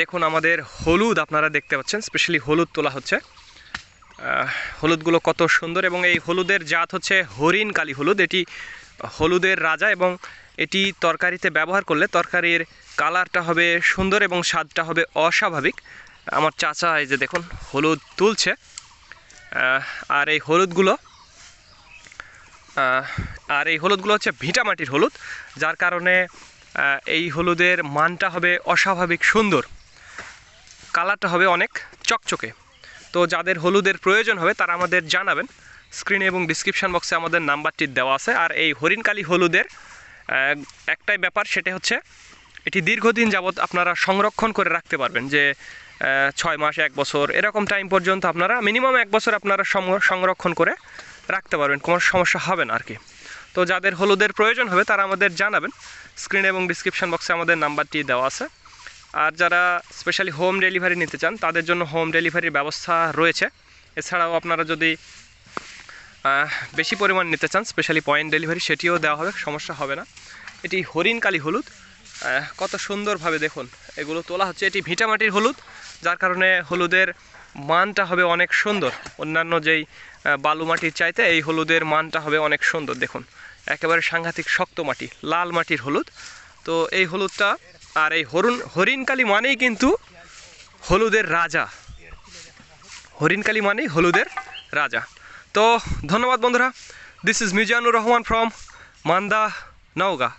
দেখুন, আমাদের হলুদ আপনারা দেখতে পাচ্ছেন স্পেশালি হলুদ তোলা হচ্ছে। হলুদগুলো কত সুন্দর, এবং এই হলুদের জাত হচ্ছে হরিণ কালী হলুদ। এটি হলুদের রাজা এবং এটি তরকারিতে ব্যবহার করলে তরকারির কালারটা হবে সুন্দর এবং স্বাদটা হবে অস্বাভাবিক। আমার চাচা এই যে দেখুন, হলুদ তুলছে। আর এই হলুদগুলো আর এই হলুদগুলো হচ্ছে ভিটা মাটির হলুদ, যার কারণে এই হলুদের মানটা হবে অস্বাভাবিক সুন্দর। কালারটা হবে অনেক চকচকে। তো যাদের হলুদের প্রয়োজন হবে, তারা আমাদের জানাবেন। স্ক্রিনে এবং ডিসক্রিপশন বক্সে আমাদের নাম্বারটি দেওয়া আছে। আর এই হরিণকালী হলুদের একটাই ব্যাপার, সেটা হচ্ছে এটি দীর্ঘদিন যাবৎ আপনারা সংরক্ষণ করে রাখতে পারবেন যে ছয় মাস, এক বছর, এরকম টাইম পর্যন্ত আপনারা মিনিমাম এক বছর আপনারা সংরক্ষণ করে রাখতে পারবেন। কোনো সমস্যা হবে না আর কি তো যাদের হলুদের প্রয়োজন হবে, তারা আমাদের জানাবেন। স্ক্রিনে এবং ডিসক্রিপশন বক্সে আমাদের নাম্বারটি দেওয়া আছে। আর যারা স্পেশালি হোম ডেলিভারি নিতে চান, তাদের জন্য হোম ডেলিভারির ব্যবস্থা রয়েছে। এছাড়াও আপনারা যদি বেশি পরিমাণ নিতে চান স্পেশালি পয়েন্ট ডেলিভারি সেটিও দেওয়া হবে, সমস্যা হবে না। এটি হরিণকালী হলুদ। কত সুন্দরভাবে দেখুন, এগুলো তোলা হচ্ছে। এটি ভিটামাটির হলুদ, যার কারণে হলুদের মানটা হবে অনেক সুন্দর। অন্যান্য যেই বালু মাটির চাইতে, এই হলুদের মানটা হবে অনেক সুন্দর, দেখুন। একেবারে সাংঘাতিক শক্ত মাটি, লাল মাটির হলুদ। তো এই হলুদটা আর এই হরুণ হরিণকালী মানেই কিন্তু হলুদের রাজা। হরিণকালী মানেই হলুদের রাজা। তো ধন্যবাদ বন্ধুরা। This is Mizanur Rahman from Manda Naogaon